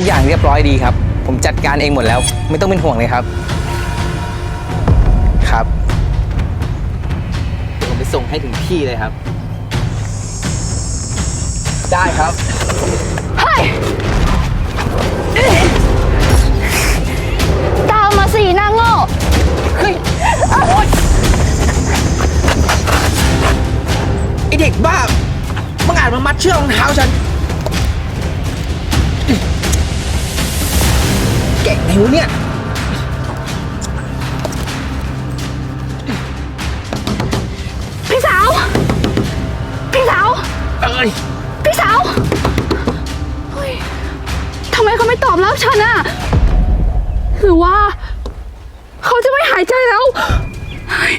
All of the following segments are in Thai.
ทุกอย่างเรียบร้อยดีครับ ผมจัดการเองหมดแล้ว ไม่ต้องเป็นห่วงเลยครับ ครับเดี๋ยวผมไปส่งให้ถึงที่เลยครับ ได้ครับ เฮ้ยตามมาสินางโง่เฮ้ยโอ๊ยไอเด็กบ้ามึงอาจมามัดเชือกรองเท้าฉัน เก่งไงวะเนี่ย พี่สาว พี่สาว เอ้ย พี่สาวเฮ้ยทำไมเขาไม่ตอบรับฉันอะหรือว่า เขาจะไม่หายใจแล้วเฮ้ย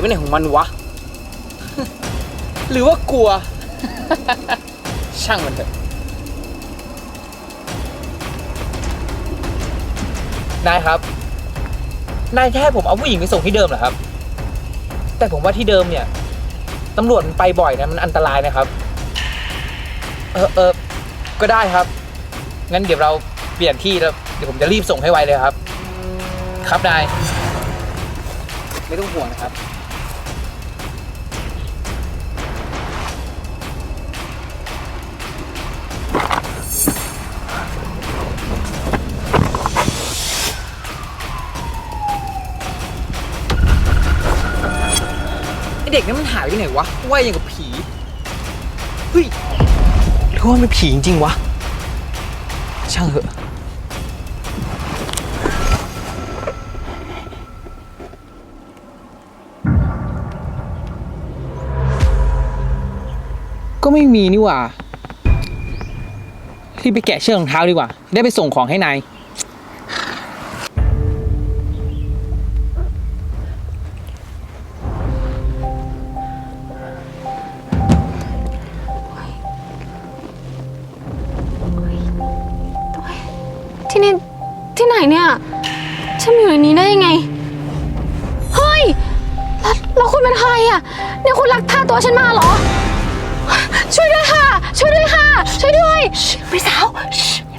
ไปไหนของมันวะ หรือว่ากลัว ช่างมันเถอะนายครับ นายจะให้ผมเอาผู้หญิงไปส่งที่เดิมเหรอครับ แต่ผมว่าที่เดิมเนี่ยตำรวจมันไปบ่อยนะมันอันตรายนะครับ เออเออก็ได้ครับ งั้นเดี๋ยวเราเปลี่ยนที่แล้วเดี๋ยวผมจะรีบส่งให้ไวเลยครับ ครับนายไม่ต้องห่วงนะครับ เด็กนั้นมันหายไปไหนวะว่ายอย่างกับผีเฮ้ยหรือว่ามันเป็นผีจริงๆวะ ช่างเหอะ ก็ไม่มีนี่หว่า รีบไปแกะเชือกรองเท้าดีกว่า ได้ไปส่งของให้นาย นเนี่ย ฉันมาอยู่ในนี้ได้ยังไง เฮ้ย แล้วแล้วคุณเป็นใครอะ เนี่ยคุณลักพาตัวฉันมาเหรอ ช่วยด้วยค่ะ ช่วยด้วยค่ะ ช่วยด้วย พี่สาว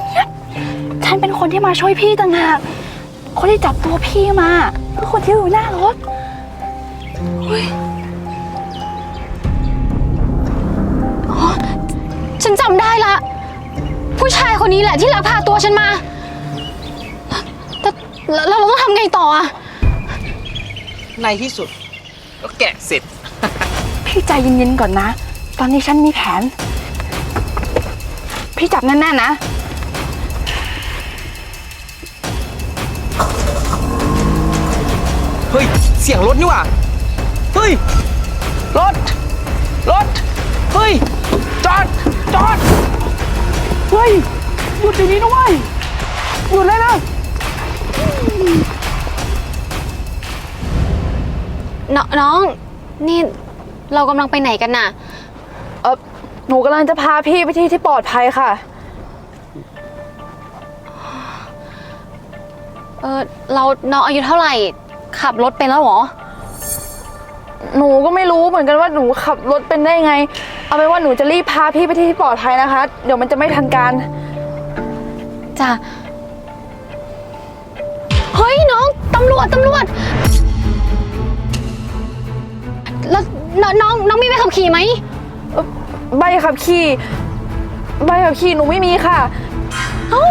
เงียบๆฉันเป็นคนที่มาช่วยพี่ต่างหาก คนที่จับตัวพี่มาคือคนที่อยู่หน้ารถเฮ้ยอ๋อฉันจำได้ละ ผู้ชายคนนี้แหละที่ลักพาตัวฉันมา แต่แล้วแล้วเราต้องทำไงต่ออะในที่สุดก็แกะเสร็จ พี่ใจเย็นๆก่อนนะ ตอนนี้ฉันมีแผน พี่จับแน่นๆนะ เฮ้ย เสียงรถนี่หว่า เฮ้ย รถ รถ เฮ้ย จอด จอด เฮ้ย หยุดเดี๋ยวนี้นะเว้ย หยุดเลยนะ นน้อง นี่เรากำลังไปไหนกันน่ะ เออหนูกำลังจะพาพี่ไปที่ที่ปลอดภัยค่ะ เออเราน้องอายุเท่าไหร่ ขับรถเป็นแล้วเหรอ หนูก็ไม่รู้เหมือนกันว่าหนูขับรถเป็นได้ไง เอาเป็นว่าหนูจะรีบพาพี่ไปที่ที่ปลอดภัยนะคะ เดี๋ยวมันจะไม่ทันการจ้ะำรวจตำรวจ แล้วนน้องน้องมีใบขับขี่ไหม ใบขับขี่ ใบขับขี่หนูไม่มีค่ะ เอ้า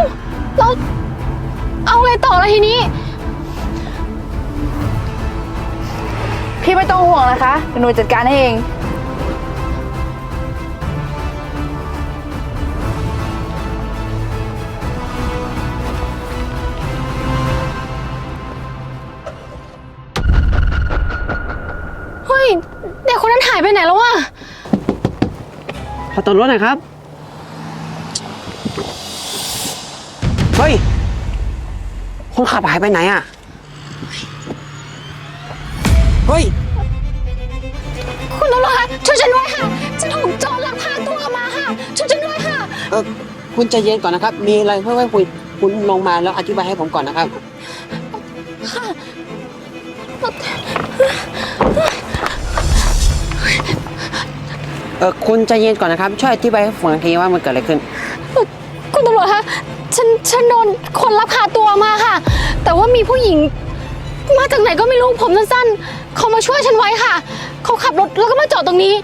เราเอาไงต่อละทีนี้ พี่ไม่ต้องห่วงนะคะเดี๋ยวหนูจัดการให้เอง อตัวรถหน่อยครับ เฮ้ย คนขับหายไปไหนอะ เฮ้ย คุณตำรวจคะช่วยฉันด้วยค่ะฉันถูกโจรลักพาตัวมาค่ะช่วยฉันด้วยค่ะ เออคุณใจเย็นก่อนนะครับ มีอะไรค่อยๆคุย คุณลงมาแล้วอธิบายให้ผมก่อนนะครับ ค่ะ เออคุณใจเย็นก่อนนะครับ ช่วยอธิบายให้ผมทีว่ามันเกิดอะไรขึ้น คุณตำรวจคะฉันฉันโดนคนลักพาตัวมาค่ะ แต่ว่ามีผู้หญิง มาจากไหนก็ไม่รู้ผมสั้นๆเขามาช่วยฉันไว้ค่ะ เขาขับรถแล้วก็มาจอดตรงนี้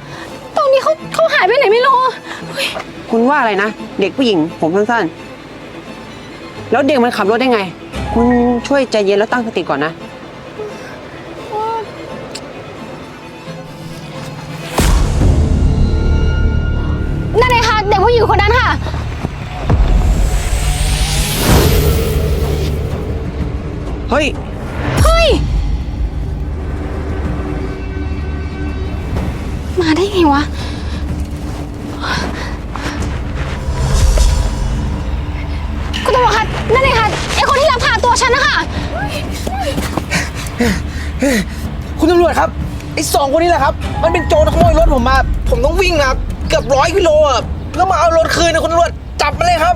ตรงนี้เขาเขาหายไปไหนไม่รู้คุณว่าอะไรนะ เด็กผู้หญิงผมสั้นๆ แล้วเด็กมันขับรถได้ไง คุณช่วยใจเย็นแล้วตั้งสติก่อนนะ เด็กผู้หญิงคนนั้นค่ะ เฮ้ย เฮ้ย มาได้ไงวะ คุณตำรวจคะนั่นไงคะไอคนที่ลักพาตัวฉันนะคะ คุณตำรวจครับไอ้สองคนนี้แหละครับ มันเป็นโจรขโมยรถผมมา ผมต้องวิ่งนะครับเกือบร้อยกิโลอะ เพื่อมาเอารถคืนนะคุณตำรวจจับมาเลยครับ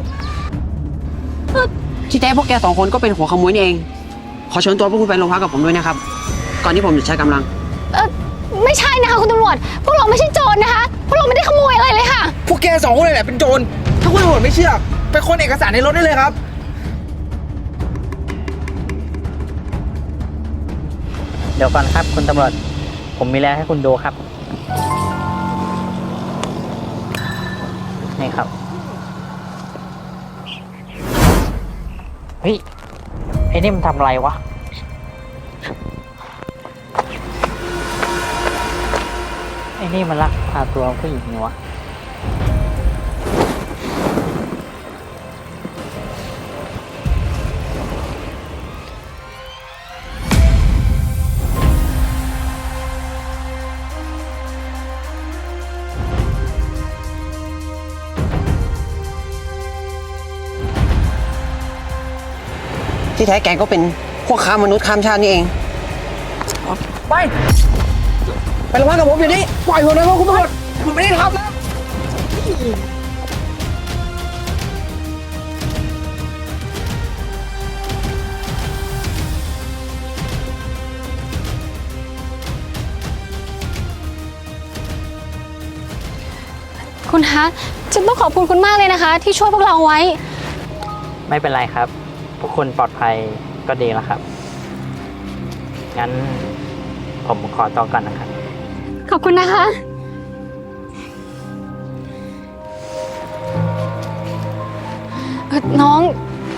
ที่แท้พวกแกสองคนก็เป็นหัวขโมยนี่เอง ขอเชิญตัวพวกคุณไปโรงพักกับผมด้วยนะครับ ก่อนที่ผมจะใช้กำลัง เออไม่ใช่นะคะคุณตำรวจ พวกเราไม่ใช่โจรนะคะ พวกเราไม่ได้ขโมยอะไรเลยค่ะ พวกแกสองคนเลยแหละเป็นโจร ถ้าคุณตำรวจไม่เชื่อ ไปค้นเอกสารในรถได้เลยครับ เดี๋ยวก่อนครับ คุณตำรวจ ผมมีแล้วให้คุณดูครับ นี่ครับ เฮ้ย ไอ้นี่มันทำอะไรวะ ไอ้นี่มันลักพาตัวผู้หญิงนี่วะ ที่แท้แกก็เป็นพวกค้ามนุษย์ข้ามชาตินี่เอง ไป ไปโรงพักกับผมเดี๋ยวนี้ปล่อยผมเลยครับคุณตำรวจผมไม่ได้ทำนะคุณคะฉันต้องขอบคุณคุณมากเลยนะคะ ที่ช่วยพวกเราไว้ ไม่เป็นไรครับ ทุกคนปลอดภัยก็ดีแล้วครับ งั้นผมขอตัวก่อนนะครับ ขอบคุณนะคะ เอ่อน้อง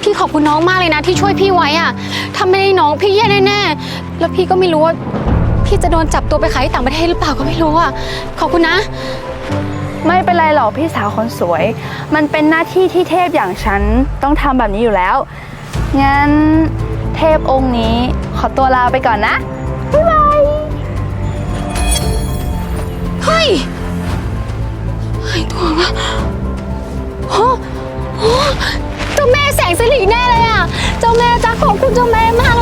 พี่ขอบคุณน้องมากเลยนะที่ช่วยพี่ไว้อะถ้าไม่ได้น้องพี่แย่แน่ๆ แล้วพี่ก็ไม่รู้ว่า พี่จะโดนจับตัวไปขายที่ต่างประเทศหรือเปล่าก็ไม่รู้อะขอบคุณนะ ไม่เป็นไรหรอกพี่สาวคนสวย มันเป็นหน้าที่ที่เทพอย่างฉันต้องทำแบบนี้อยู่แล้ว งั้นเทพองค์นี้ขอตัวลาไปก่อนนะ บ๊ายบาย เฮ้ยหายตัววะโอ้โหเจ้าแม่แสงสิริแน่เลยอะเจ้าแม่จ้าขอบคุณเจ้าแม่มากเลย